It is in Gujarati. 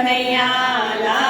કનૈયા